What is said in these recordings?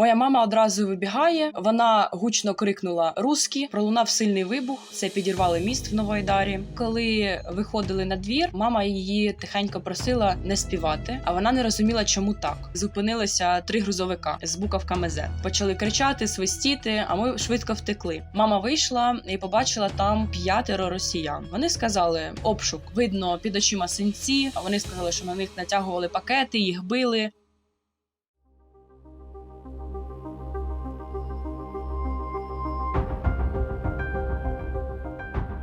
Моя мама одразу вибігає. Вона гучно крикнула Рускі. Пролунав сильний вибух. Це підірвали міст в Новоайдарі. Коли виходили на двір, мама її тихенько просила не співати, а вона не розуміла, чому так. Зупинилися три грузовика з буковками Z. Почали кричати, свистіти. А ми швидко втекли. Мама вийшла і побачила там п'ятеро росіян. Вони сказали обшук. Видно під очима синці. А вони сказали, що на них натягували пакети, їх били.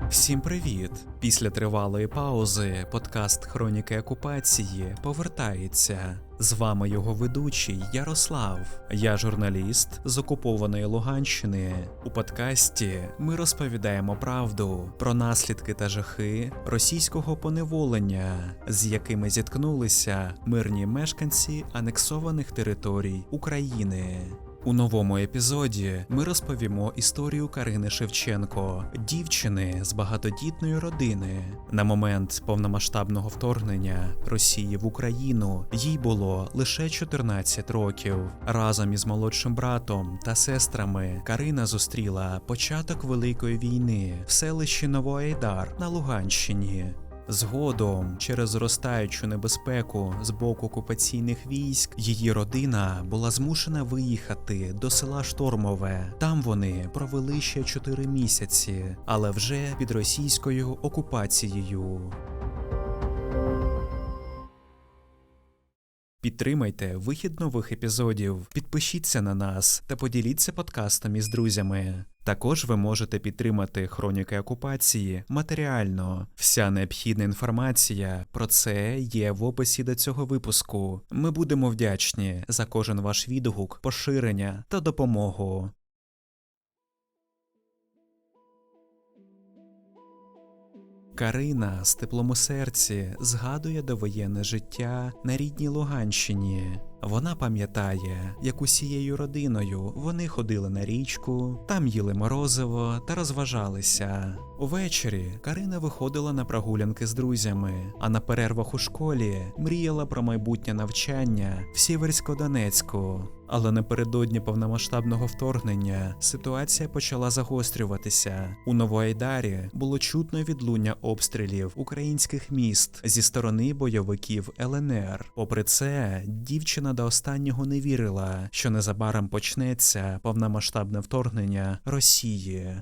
Всім привіт! Після тривалої паузи подкаст Хроніки окупації повертається. З вами його ведучий Ярослав. Я журналіст з окупованої Луганщини. У подкасті ми розповідаємо правду про наслідки та жахи російського поневолення, з якими зіткнулися мирні мешканці анексованих територій України. У новому епізоді ми розповімо історію Карини Шевченко, дівчини з багатодітної родини. На момент повномасштабного вторгнення Росії в Україну їй було лише 14 років. Разом із молодшим братом та сестрами Карина зустріла початок Великої війни в селищі Новоайдар на Луганщині. Згодом, через зростаючу небезпеку з боку окупаційних військ, її родина була змушена виїхати до села Штормове. Там вони провели ще 4 місяці, але вже під російською окупацією. Підтримайте вихід нових епізодів, підпишіться на нас та поділіться подкастом із друзями. Також ви можете підтримати хроніки окупації матеріально. Вся необхідна інформація про це є в описі до цього випуску. Ми будемо вдячні за кожен ваш відгук, поширення та допомогу. Карина з теплому серці згадує довоєнне життя на рідній Луганщині. Вона пам'ятає, як усією родиною вони ходили на річку, там їли морозиво та розважалися. Увечері Карина виходила на прогулянки з друзями, а на перервах у школі мріяла про майбутнє навчання в Сіверсько-Донецьку. Але напередодні повномасштабного вторгнення ситуація почала загострюватися. У Новоайдарі було чутно відлуння обстрілів українських міст зі сторони бойовиків ЛНР. Попри це, дівчина до останнього не вірила, що незабаром почнеться повномасштабне вторгнення Росії.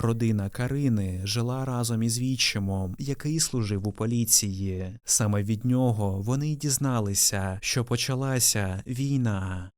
Родина Карини жила разом із відчимом, який служив у поліції. Саме від нього вони й дізналися, що почалася війна.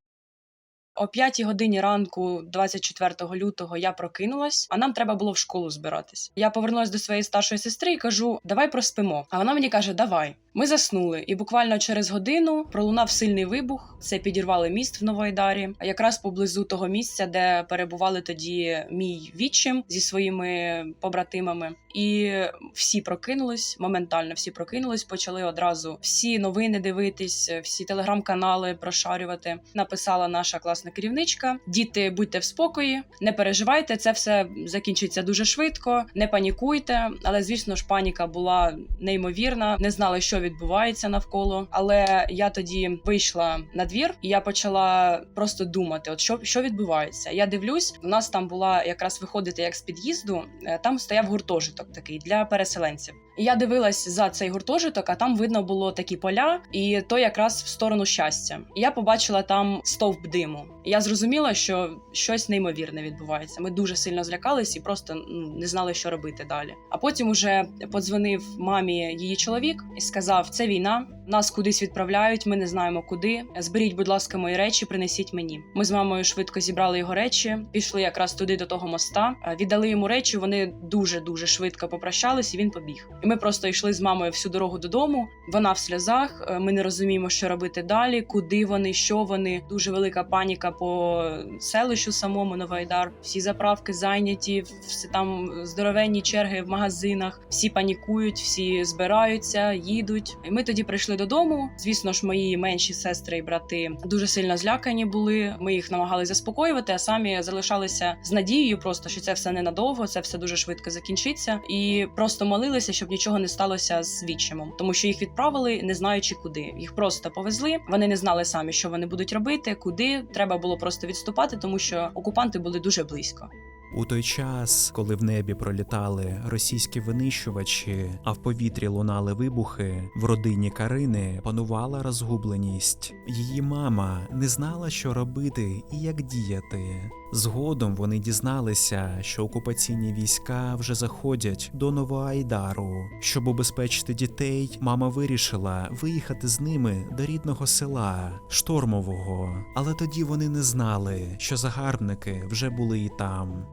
О 5 годині ранку, 24 лютого, я прокинулась, а нам треба було в школу збиратись. Я повернулася до своєї старшої сестри і кажу: Давай проспимо. А вона мені каже: Давай. Ми заснули, і буквально через годину пролунав сильний вибух. Це підірвали міст в Новоайдарі, а якраз поблизу того місця, де перебували тоді мій відчим зі своїми побратимами. І всі прокинулись моментально. Всі прокинулись, почали одразу всі новини дивитись, всі телеграм-канали прошарювати. Написала наша класна керівничка: діти, будьте в спокої, не переживайте, це все закінчиться дуже швидко, не панікуйте. Але звісно ж, паніка була неймовірна, не знали, що відбувається навколо. Але я тоді вийшла на двір, і я почала просто думати: от що, що відбувається. Я дивлюсь, у нас там була якраз виходити як з під'їзду. е, Там стояв гуртожиток такий для переселенців. І я дивилась за цей гуртожиток, а там видно було такі поля, і то якраз в сторону щастя. І я побачила там стовп диму. І я зрозуміла, що щось неймовірне відбувається. Ми дуже сильно злякались і просто ну, не знали, що робити далі. А потім уже подзвонив мамі її чоловік і сказав: це війна. Нас кудись відправляють, ми не знаємо куди. Зберіть, будь ласка, мої речі, принесіть мені. Ми з мамою швидко зібрали його речі, пішли якраз туди до того моста. Віддали йому речі. Вони дуже дуже швидко попрощались, і він побіг. І ми просто йшли з мамою всю дорогу додому. Вона в сльозах. е, Ми не розуміємо, що робити далі, куди вони, що вони. Дуже велика паніка по селищу самому Новайдар. Всі заправки зайняті, всі там здоровенні черги в магазинах. Всі панікують, всі збираються, їдуть. І ми тоді прийшли додому. Звісно ж, мої менші сестри і брати дуже сильно злякані були. Ми їх намагалися заспокоювати, а самі залишалися з надією, просто що це все ненадовго, це все дуже швидко закінчиться, і просто молилися, щоб нічого не сталося з відчимом, тому що їх відправили, не знаючи куди. Їх просто повезли. Вони не знали самі, що вони будуть робити, куди треба було просто відступати, тому що окупанти були дуже близько. У той час, коли в небі пролітали російські винищувачі, а в повітрі лунали вибухи, в родині Карини панувала розгубленість. Її мама не знала, що робити і як діяти. Згодом вони дізналися, що окупаційні війська вже заходять до Новоайдару. Щоб убезпечити дітей, мама вирішила виїхати з ними до рідного села Штормового. Але тоді вони не знали, що загарбники вже були і там.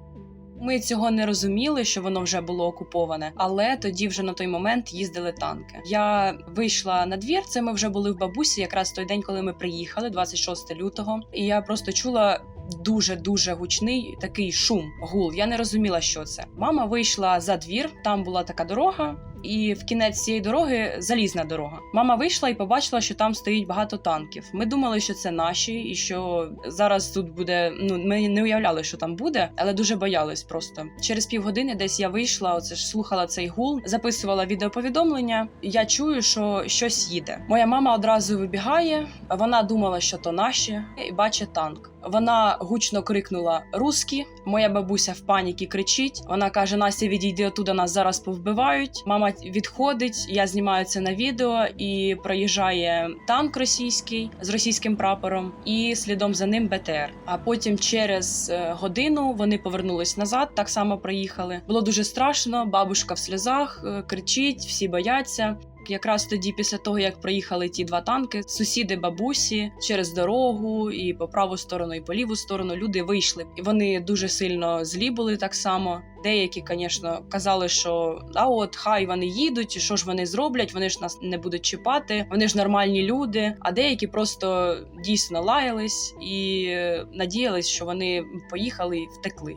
Ми цього не розуміли, що воно вже було окуповане, але тоді вже на той момент їздили танки. Я вийшла на двір. Це ми вже були в бабусі, якраз той день, коли ми приїхали, 26 лютого. І я просто чула. Дуже дуже гучний такий шум, гул. Я не розуміла, що це. Мама вийшла за двір, там була така дорога, і в кінець цієї дороги залізна дорога. Мама вийшла і побачила, що там стоїть багато танків. Ми думали, що це наші, і що зараз тут буде. Ну ми не уявляли, що там буде, але дуже боялись просто. Через півгодини десь я вийшла, оце ж слухала цей гул, записувала відеоповідомлення. Я чую, що щось їде. Моя мама одразу вибігає. Вона думала, що то наші, і бачить танк. Вона гучно крикнула Рускі. Моя бабуся в паніки кричить. Вона каже: Настя, відійди отуда, нас зараз повбивають. Мама відходить. Я знімаю це на відео і проїжджає танк російський з російським прапором, і слідом за ним БТР. А потім через е, годину вони повернулись назад. Так само проїхали. Було дуже страшно. Бабушка в сльозах е, кричить, всі бояться. Якраз тоді, після того як проїхали ті два танки, сусіди бабусі через дорогу і по праву сторону, і по ліву сторону люди вийшли. І вони дуже сильно злі були так само. Деякі, звісно, казали, що а от хай вони їдуть, що ж вони зроблять, вони ж нас не будуть чіпати, вони ж нормальні люди. А деякі просто дійсно лаялись і е, надіялись, що вони поїхали і втекли.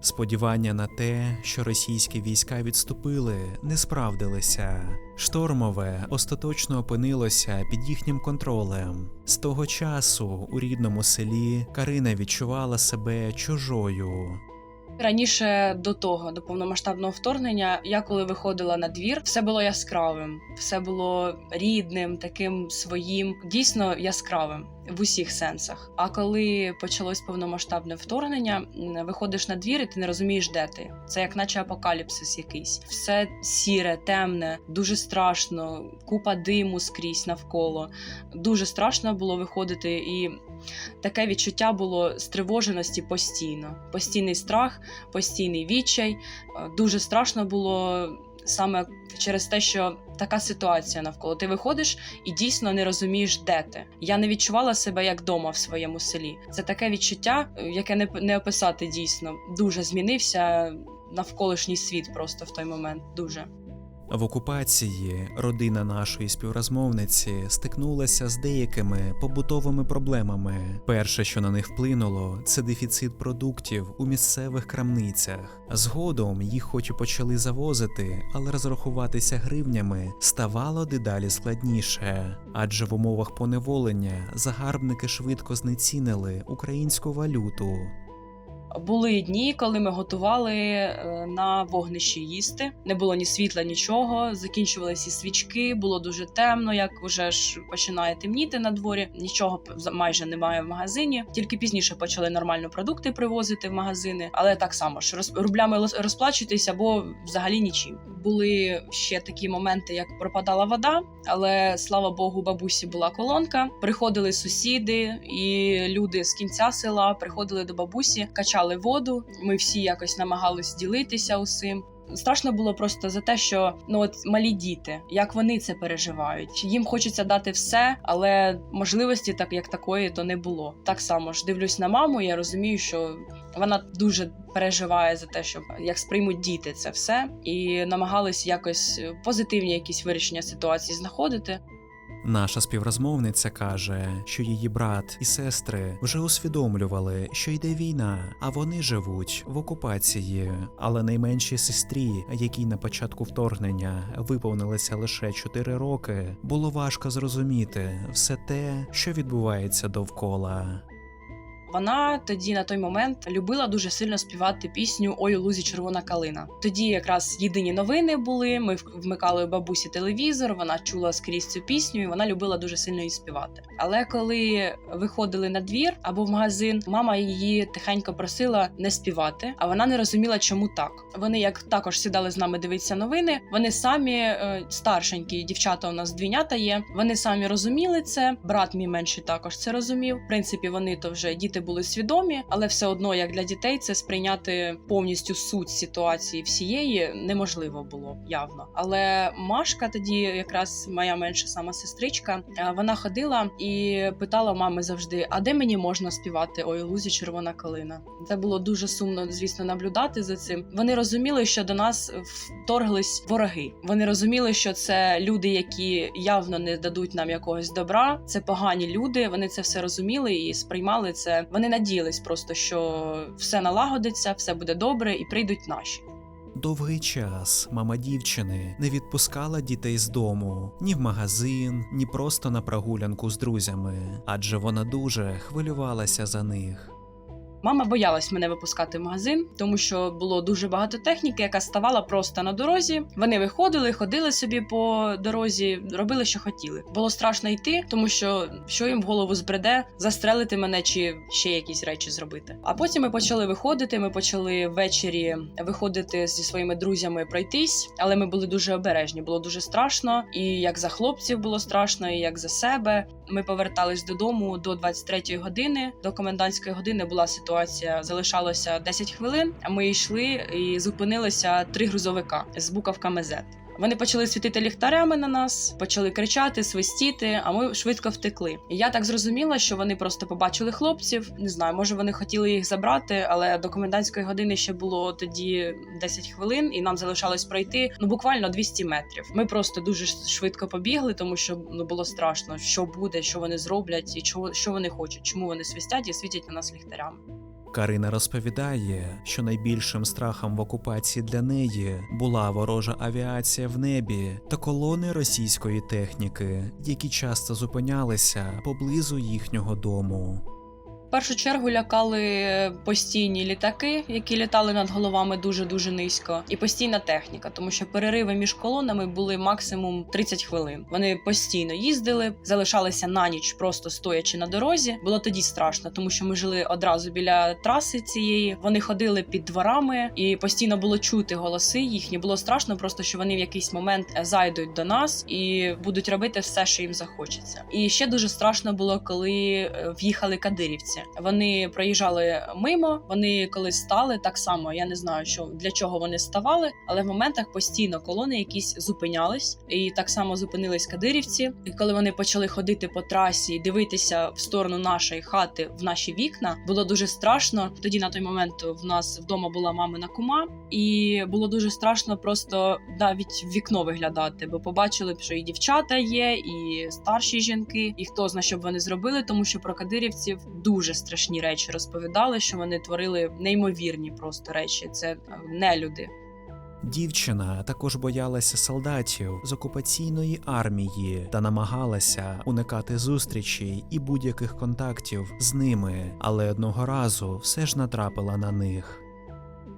Сподівання на те, що російські війська відступили, не справдилися. Штормове остаточно опинилося під їхнім контролем. З того часу у рідному селі Карина відчувала себе чужою. Раніше до того, до повномасштабного вторгнення, я коли виходила на двір, все було яскравим, все було рідним, таким своїм, дійсно яскравим в усіх сенсах. А коли почалось повномасштабне вторгнення, виходиш на двір і ти не розумієш, де ти. Це як наче апокаліпсис якийсь. Все сіре, темне, дуже страшно, купа диму скрізь навколо. Дуже страшно було виходити і. Таке відчуття було стривоженості постійно, постійний страх, постійний відчай. Е, Дуже страшно було саме через те, що така ситуація навколо. Ти виходиш і дійсно не розумієш, де ти. Я не відчувала себе як дома в своєму селі. Це таке відчуття, е, яке не, не описати дійсно. Дуже змінився навколишній світ просто в той момент. Дуже. В окупації родина нашої співрозмовниці стикнулася з деякими побутовими проблемами. Перше, що на них вплинуло, це дефіцит продуктів у місцевих крамницях. Згодом їх хоч і почали завозити, але розрахуватися гривнями ставало дедалі складніше, адже в умовах поневолення загарбники швидко знецінили українську валюту. Були дні, коли ми готували е, на вогнищі їсти. Не було ні світла, нічого. Закінчувалися свічки, було дуже темно. Як вже ж починає темніти на дворі. Нічого майже немає в магазині. Тільки пізніше почали нормально продукти привозити в магазини, але так само ж рублями розплачуйтесь або взагалі нічим. Були ще такі моменти, як пропадала вода, але слава Богу, бабусі була колонка. Приходили сусіди і люди з кінця села приходили до бабусі, качали воду. Ми всі якось намагались ділитися усім. Страшно було просто за те, що ну от малі діти, як вони це переживають. Їм хочеться дати все, але можливості так як такої то не було. Так само ж дивлюсь на маму. Я розумію, що вона дуже переживає за те, що як сприймуть діти це все, і намагались якось позитивні якісь вирішення ситуації знаходити. Наша співрозмовниця каже, що її брат і сестри вже усвідомлювали, що йде війна, а вони живуть в окупації. Але найменшій сестрі, якій на початку вторгнення виповнилося лише 4 роки, було важко зрозуміти все те, що відбувається довкола. Вона тоді на той момент любила дуже сильно співати пісню Ой у лузі червона калина. Тоді якраз єдині новини були. Ми вмикали бабусі телевізор. Вона чула скрізь цю пісню, і вона любила дуже сильно її співати. Але коли виходили на двір або в магазин, мама її тихенько просила не співати, а вона не розуміла, чому так. Вони як також сідали з нами дивитися новини. Вони самі е, старшенькі дівчата у нас двійнята є. Вони самі розуміли це. Брат мій менший також це розумів. В принципі, вони то вже діти були свідомі, але все одно, як для дітей, це сприйняти повністю суть ситуації всієї неможливо було явно. Але Машка тоді, якраз моя менша сама сестричка, е, вона ходила і питала мами завжди: а де мені можна співати Ой, лузі червона калина? Це було дуже сумно, звісно, наблюдати за цим. Вони розуміли, що до нас вторглись вороги. Вони розуміли, що це люди, які явно не дадуть нам якогось добра. Це погані люди. Вони це все розуміли і сприймали це. Вони надіялись просто, що все налагодиться, все буде добре, і прийдуть наші. Довгий час мама дівчини не відпускала дітей з дому ні в магазин, ні просто на прогулянку з друзями, адже вона дуже хвилювалася за них. Мама боялась мене випускати в магазин, тому що було дуже багато техніки, яка ставала просто на дорозі. Вони виходили, ходили собі по дорозі, робили, що хотіли. Було страшно йти, тому що що їм в голову збреде, застрелити мене чи ще якісь речі зробити. А потім ми почали виходити. Ми почали ввечері виходити зі своїми друзями пройтись, але ми були дуже обережні. Було дуже страшно, і як за хлопців було страшно, і як за себе. Ми повертались додому до 23-ї години. До комендантської години була ситуація. Залишалося 10 хвилин. А ми йшли і зупинилися три грузовика з буковками Z. Вони почали світити ліхтарями на нас, почали кричати, свистіти, а ми швидко втекли. І я так зрозуміла, що вони просто побачили хлопців. Не знаю, може вони хотіли їх забрати, але до комендантської години ще було тоді 10 хвилин, і нам залишалось пройти ну буквально 200 метрів. Ми просто дуже швидко побігли, тому що ну було страшно, що буде, що вони зроблять, і чого що вони хочуть, чому вони свистять і світять на нас ліхтарями. Карина розповідає, що найбільшим страхом в окупації для неї була ворожа авіація в небі та колони російської техніки, які часто зупинялися поблизу їхнього дому. Першу чергу лякали постійні літаки, які літали над головами дуже дуже низько, і постійна техніка, тому що перериви між колонами були максимум 30 хвилин. Вони постійно їздили, залишалися на ніч, просто стоячи на дорозі. Було тоді страшно, тому що ми жили одразу біля траси цієї. Вони ходили під дворами, і постійно було чути голоси їхні. Було страшно, просто що вони в якийсь момент зайдуть до нас і будуть робити все, що їм захочеться. І ще дуже страшно було, коли в'їхали кадирівці. Вони проїжджали мимо. Вони коли стали так само. Я не знаю, що для чого вони ставали, але в моментах постійно колони якісь зупинялись, і так само зупинились кадирівці. І коли вони почали ходити по трасі, дивитися в сторону нашої хати в наші вікна, було дуже страшно. Тоді на той момент в нас вдома була мамина кума, і було дуже страшно просто навіть в вікно виглядати, бо побачили б, що і дівчата є, і старші жінки, і хто зна, що б вони зробили, тому що про кадирівців дуже дуже страшні речі розповідали, що вони творили неймовірні просто речі. Це не люди. Дівчина також боялася солдатів з окупаційної армії та намагалася уникати зустрічей і будь-яких контактів з ними, але одного разу все ж натрапила на них.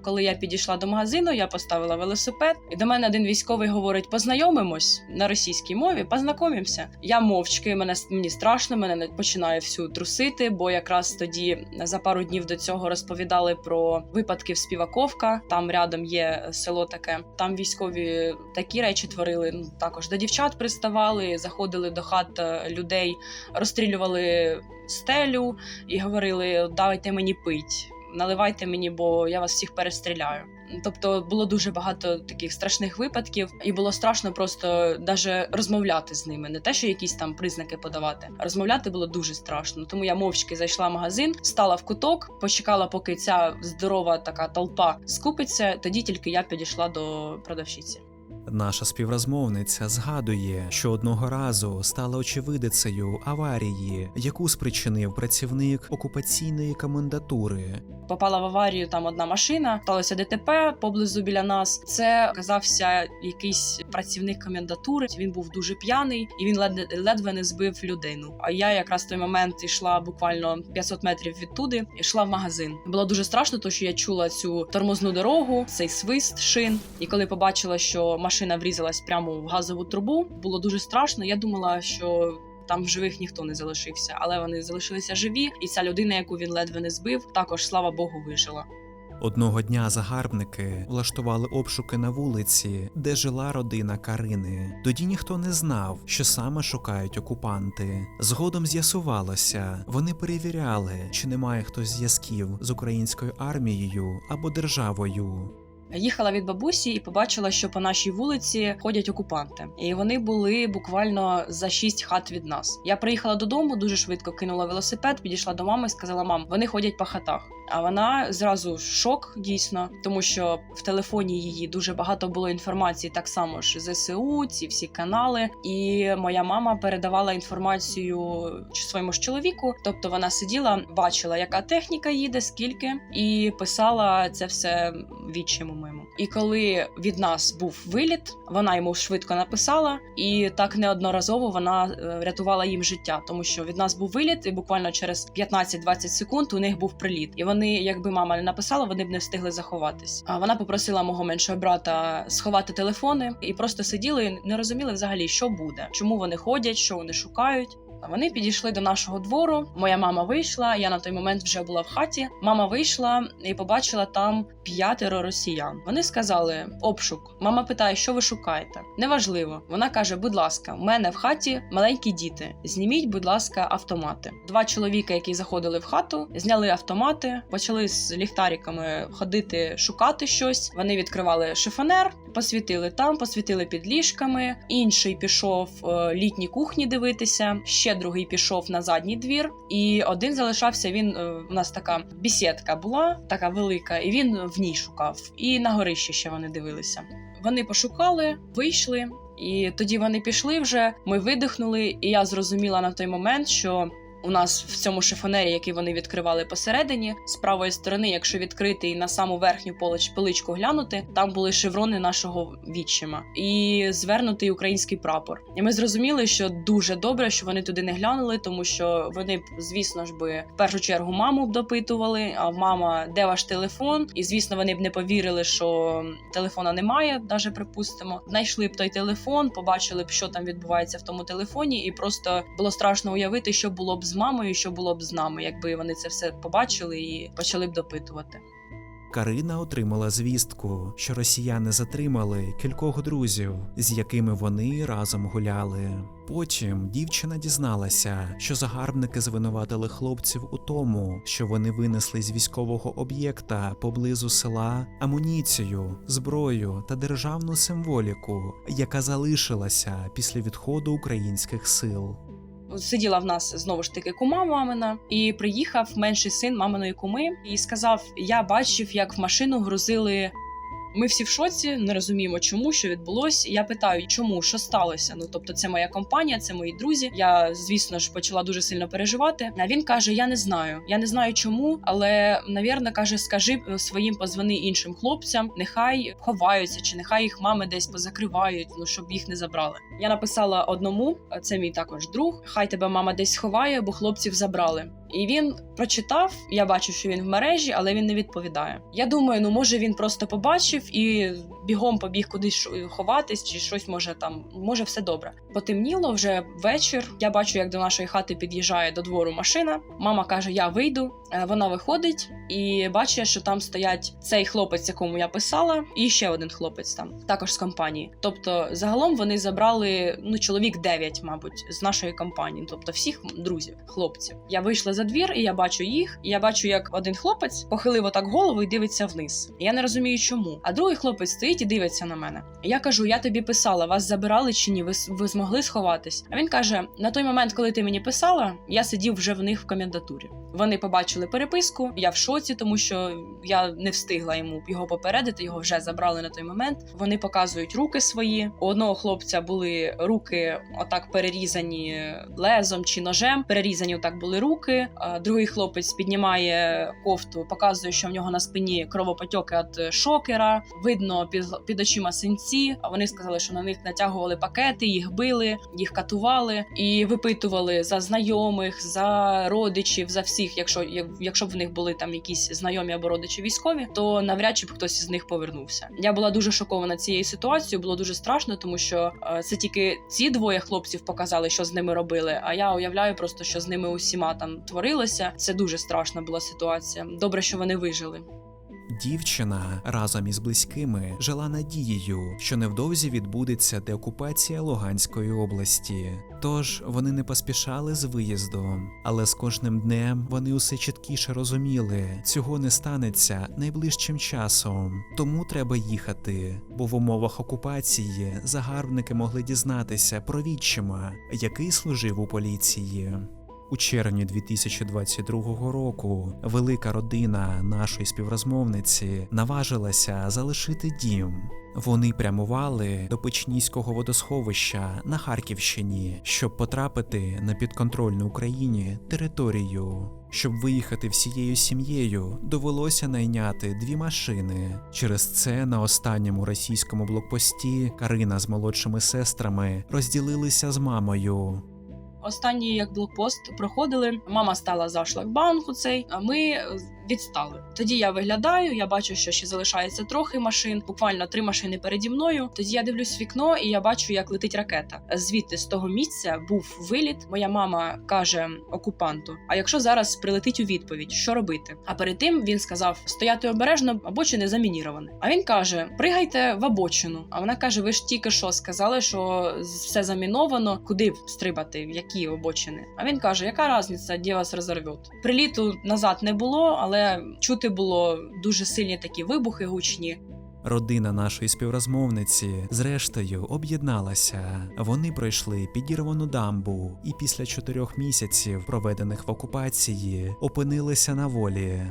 Коли я підійшла до магазину, я поставила велосипед, і до мене один військовий говорить: познайомимось на російській мові, познайомимося. Я мовчки, мене мені страшно, мене починає всю трусити, бо якраз тоді за пару днів до цього розповідали про випадки в Співаковка. Там рядом є село таке. Там військові такі речі творили. Ну також до дівчат приставали, заходили до хат е, людей, розстрілювали стелю і говорили: давайте мені пить наливайте мені, бо я вас всіх перестріляю. Тобто було дуже багато таких страшних випадків, і було страшно просто даже розмовляти з ними, не те, що якісь там признаки подавати. Розмовляти було дуже страшно. Тому я мовчки зайшла в магазин, стала в куток, почекала, поки ця здорова така толпа скупиться. Тоді тільки я підійшла до продавщиці. Наша співрозмовниця згадує, що одного разу стала очевидицею аварії, яку спричинив працівник окупаційної комендатури. Попала в аварію там одна машина, сталося ДТП поблизу біля нас. Це оказався якийсь працівник комендатури. Він був дуже п'яний і він ледве, ледве не збив людину. А я якраз в той момент йшла буквально 500 метрів відтуди, йшла в магазин. Було дуже страшно, тому що я чула цю тормозну дорогу, цей свист шин. І коли побачила, що машина врізалась прямо в газову трубу, було дуже страшно. Я думала, що там живих ніхто не залишився, але вони залишилися живі, і ця людина, яку він ледве не збив, також слава Богу, вижила. Одного дня загарбники влаштували обшуки на вулиці, де жила родина Карини. Тоді ніхто не знав, що саме шукають окупанти. Згодом з'ясувалося, вони перевіряли, чи немає хтось зв'язків з українською армією або державою. Їхала від бабусі і побачила, що по нашій вулиці ходять окупанти, і вони були буквально за шість хат від нас. Я приїхала додому, дуже швидко кинула велосипед, підійшла до мами сказала: мам, вони ходять по хатах. А вона зразу шок дійсно, тому що в телефоні її дуже багато було інформації, так само ж ЗСУ, ці всі канали. І моя мама передавала інформацію своєму ж чоловіку. Тобто вона сиділа, бачила, яка техніка їде, скільки, і писала це все відчиму моєму. І коли від нас був виліт, вона йому швидко написала, і так неодноразово вона е, рятувала їм життя, тому що від нас був виліт, і буквально через 15-20 секунд у них був приліт. І вони, якби мама не написала, вони б не встигли заховатись. А вона попросила мого меншого брата сховати телефони і просто сиділи і не розуміли взагалі, що буде, чому вони ходять, що вони шукають. Вони підійшли до нашого двору. Моя мама вийшла. Я на той момент вже була в хаті. Мама вийшла і побачила там п'ятеро росіян. Вони сказали обшук. Мама питає, що ви шукаєте? Неважливо. Вона каже: будь ласка, в мене в хаті маленькі діти. Зніміть, будь ласка, автомати. Два чоловіка, які заходили в хату, зняли автомати, почали з ліхтариками ходити, шукати щось. Вони відкривали шифонер, посвітили там, посвітили під ліжками. Інший пішов е, літні кухні дивитися. Ще другий пішов на задній двір, і один залишався. Він е, у нас така бісідка була, така велика, і він в ній шукав. І на горищі ще вони дивилися. Вони пошукали, вийшли. І тоді вони пішли вже. Ми видихнули, і я зрозуміла на той момент, що у нас в цьому шифонері, який вони відкривали посередині, з правої сторони, якщо відкрити і на саму верхню полич поличку глянути, там були шеврони нашого відчима і звернутий український прапор. І ми зрозуміли, що дуже добре, що вони туди не глянули, тому що вони б, звісно ж би, в першу чергу маму б допитували. А мама, де ваш телефон? І звісно, вони б не повірили, що телефона немає, навіть припустимо. Знайшли б той телефон, побачили б, що там відбувається в тому телефоні, і просто було страшно уявити, що було б з мамою, що було б з нами, якби вони це все побачили і почали б допитувати. Карина отримала звістку, що росіяни затримали кількох друзів, з якими вони разом гуляли. Потім дівчина дізналася, що загарбники звинуватили хлопців у тому, що вони винесли з військового об'єкта поблизу села амуніцію, зброю та державну символіку, яка залишилася після відходу українських сил. Сиділа в нас знову ж таки кума мамина, і приїхав менший син маминої куми і сказав: Я бачив, як в машину грузили. Ми всі в шоці, не розуміємо, чому що відбулося. Я питаю, чому що сталося? Ну тобто, це моя компанія, це мої друзі. Я звісно ж почала дуже сильно переживати. А він каже: Я не знаю. Я не знаю чому, але навірно каже, скажи е, своїм позвони іншим хлопцям, нехай ховаються, чи нехай їх мами десь позакривають, ну щоб їх не забрали. Я написала одному, це мій також друг. Хай тебе мама десь ховає, бо хлопців забрали. І він прочитав. Я бачу, що він в мережі, але він не відповідає. Я думаю, ну може він просто побачив і бігом побіг кудись ховатись, чи щось може там, може все добре. Потемніло вже вечір. Я бачу, як до нашої хати під'їжджає до двору машина. Мама каже: Я вийду. Е, Вона виходить і бачить, що там стоять цей хлопець, якому я писала, і ще один хлопець там, також з компанії. Тобто, загалом вони забрали ну чоловік 9, мабуть, з нашої компанії, тобто всіх друзів, хлопців. Я вийшла за двір, і я бачу їх. І я бачу, як один хлопець похилив отак голову і дивиться вниз. Я не розумію, чому. А другий хлопець стоїть і дивиться на мене. Я кажу: я тобі писала, вас забирали чи ні? Ви, ви змогли сховатись? А він каже: на той момент, коли ти мені писала, я сидів вже в них в комендатурі. Вони побачили переписку. Я в шоці, тому що я не встигла йому його попередити. Його вже забрали на той момент. Вони показують руки свої. У одного хлопця були руки отак перерізані лезом чи ножем. Перерізані отак були руки. Другий хлопець піднімає кофту, показує, що в нього на спині кровопотьоки від шокера. Видно під, під очима синці. Вони сказали, що на них натягували пакети, їх били, їх катували і випитували за знайомих, за родичів, за всіх. Якщо як- якщо б в них були там якісь знайомі або родичі військові, то навряд чи б хтось із них повернувся. Я була дуже шокована цією ситуацією. Було дуже страшно, тому що е, це тільки ці двоє хлопців показали, що з ними робили. А я уявляю просто, що з ними усіма там творилося. Це дуже страшна була ситуація. Добре, що вони вижили. Дівчина разом із близькими жила надією, що невдовзі відбудеться деокупація Луганської області. Тож вони не поспішали з виїздом, але з кожним днем вони усе чіткіше розуміли, цього не станеться найближчим часом. Тому треба їхати, бо в умовах окупації загарбники могли дізнатися про відчима, який служив у поліції. У червні 2022 року велика родина нашої співрозмовниці наважилася залишити дім. Вони прямували до Печнійського водосховища на Харківщині, щоб потрапити на підконтрольну Україні територію. Щоб виїхати всією сім'єю, довелося найняти дві машини. Через це на останньому російському блокпості Карина з молодшими сестрами розділилися з мамою. Останній як блокпост проходили. Мама стала за шлагбаум цей, а ми е, відстали. Тоді я виглядаю, я бачу, що ще залишається трохи машин, буквально три машини переді мною. Тоді я дивлюсь вікно і я бачу, як летить ракета. Звідти з того місця був виліт. Моя мама каже окупанту: А якщо зараз прилетить у відповідь, що робити? А перед тим він сказав стояти обережно або чи не замініроване. А він каже: пригайте в обочину. А вона каже: Ви ж тільки що сказали, що все заміновано, куди стрибати, в які обочини? А він каже: Яка різниця, де вас розорвет? Приліту назад не було, але чути було дуже сильні такі вибухи гучні. Родина нашої співрозмовниці зрештою об'єдналася. Вони пройшли підірвану дамбу і після чотирьох місяців, проведених в окупації, опинилися на волі.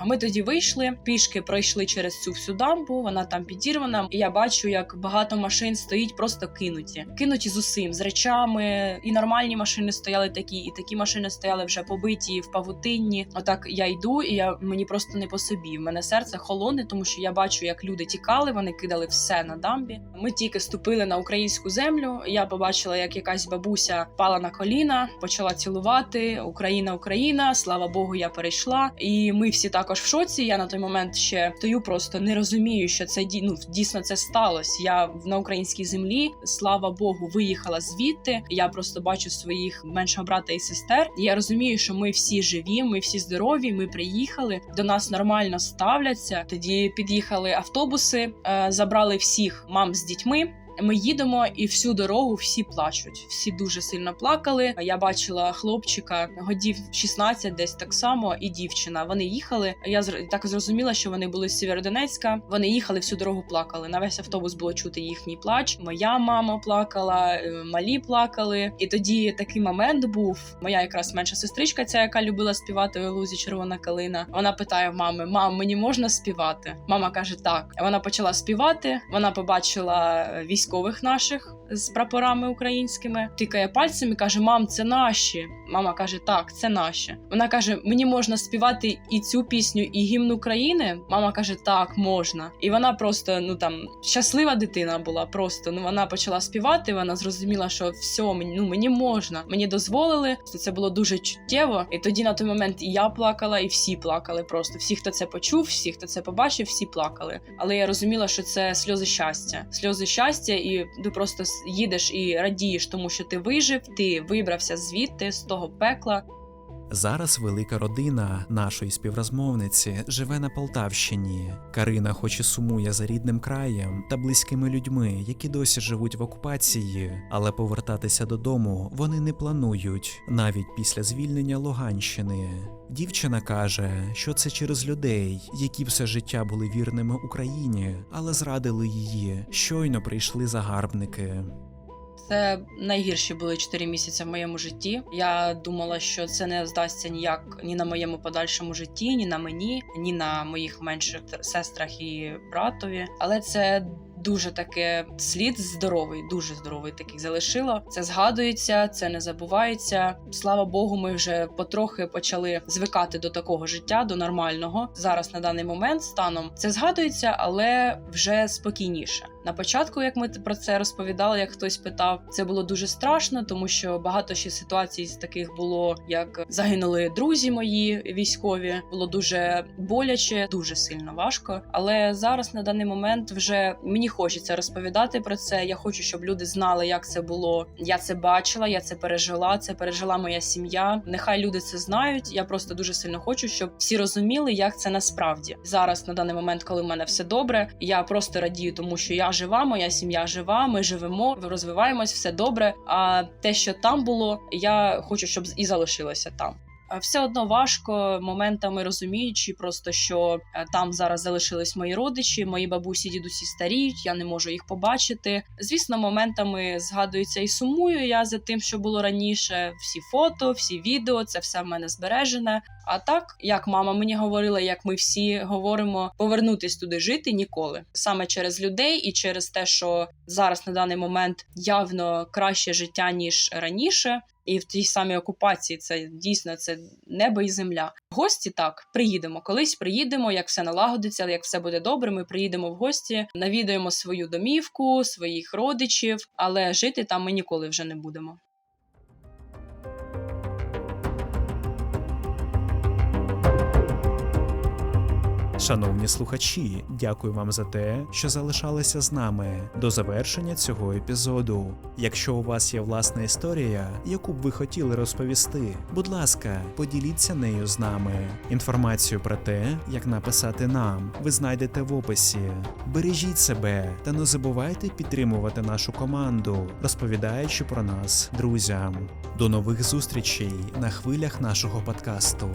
А ми тоді вийшли, пішки пройшли через цю всю дамбу. Вона там підірвана. І я бачу, як багато машин стоїть просто кинуті, кинуті з усім, з речами. І нормальні машини стояли такі, і такі машини стояли вже побиті в павутинні. Отак я йду, і я мені просто не по собі. В мене серце холоне, тому що я бачу, як люди тікали. Вони кидали все на дамбі. Ми тільки ступили на українську землю. Я побачила, як якась бабуся пала на коліна, почала цілувати Україна, Україна. Слава Богу, я перейшла. І ми всі також в шоці. Я на той момент ще стою, просто не розумію, що це ну, дійсно це сталося. Я на українській землі, слава Богу, виїхала звідти. Я просто бачу своїх меншого брата і сестер. Я розумію, що ми всі живі, ми всі здорові. Ми приїхали до нас нормально ставляться. Тоді під'їхали автобуси, е, забрали всіх мам з дітьми. Ми їдемо, і всю дорогу всі плачуть. Всі дуже сильно плакали. Я бачила хлопчика годів 16 десь так само, і дівчина. Вони їхали. Я так зрозуміла, що вони були з Сєвєродонецька. Вони їхали всю дорогу, плакали. На весь автобус було чути їхній плач. Моя мама плакала, е, малі плакали. І тоді такий момент був. Моя якраз менша сестричка, ця яка любила співати у лузі червона калина. Вона питає мами: Мам, мені можна співати? Мама каже, так. Вона почала співати. Вона побачила е, військових наших з прапорами українськими, тикає пальцем і каже: Мам, це наші. Мама каже: Так, це наші. Вона каже: Мені можна співати і цю пісню, і гімн України. Мама каже: Так, можна. І вона просто ну там щаслива дитина була. Просто ну вона почала співати. Вона зрозуміла, що все, ну мені можна. Мені дозволили. Це було дуже чуттєво. І тоді на той момент і я плакала, і всі плакали. Просто всі, хто це почув, всі, хто це побачив, всі плакали. Але я розуміла, що це сльози щастя, сльози щастя, і ти просто їдеш і радієш, тому що ти вижив, ти вибрався звідти з того пекла. Зараз велика родина нашої співрозмовниці живе на Полтавщині. Карина, хоч і сумує за рідним краєм та близькими людьми, які досі живуть в окупації, але повертатися додому вони не планують навіть після звільнення Луганщини. Дівчина каже, що це через людей, які все життя були вірними Україні, але зрадили її. Щойно прийшли загарбники. Це найгірші були 4 місяці в моєму житті. Я думала, що це не здасться ніяк ні на моєму подальшому житті, ні на мені, ні на моїх менших сестрах і братові. Але це дуже таке слід здоровий, дуже здоровий такий залишило. Це згадується, це не забувається. Слава Богу, ми вже потрохи почали звикати до такого життя, до нормального. Зараз на даний момент станом це згадується, але вже спокійніше. На початку, як ми про це розповідали, як хтось питав, це було дуже страшно, тому що багато ще ситуацій з таких було, як загинули друзі мої військові. Було дуже боляче, дуже сильно важко. Але зараз на даний момент вже мені хочеться розповідати про це. Я хочу, щоб люди знали, як це було. Я це бачила, я це пережила. Це пережила моя сім'я. Нехай люди це знають. Я просто дуже сильно хочу, щоб всі розуміли, як це насправді зараз. На даний момент, коли в мене все добре, я просто радію, тому що я жива, моя сім'я жива. Ми живемо, розвиваємось, все добре. А те, що там було, я хочу, щоб і залишилося там. А Все одно важко моментами розуміючи, просто що е, там зараз залишились мої родичі, мої бабусі, дідусі старіють, я не можу їх побачити. Звісно, моментами згадується і сумую я за тим, що було раніше. Всі фото, всі відео, це все в мене збережене. А так, як мама мені говорила, як ми всі говоримо, повернутись туди жити ніколи. Саме через людей і через те, що зараз на даний момент явно краще життя ніж раніше. І в тій самій окупації це дійсно це небо і земля. Гості так приїдемо. Колись приїдемо, як все налагодиться, як все буде добре. Ми приїдемо в гості, навідаємо свою домівку, своїх родичів, але жити там ми ніколи вже не будемо. Шановні слухачі, дякую вам за те, що залишалися з нами до завершення цього епізоду. Якщо у вас є власна історія, яку б ви хотіли розповісти, будь ласка, поділіться нею з нами. Інформацію про те, як написати нам, ви знайдете в описі. Бережіть себе та не забувайте підтримувати нашу команду, розповідаючи про нас друзям. До нових зустрічей на хвилях нашого подкасту.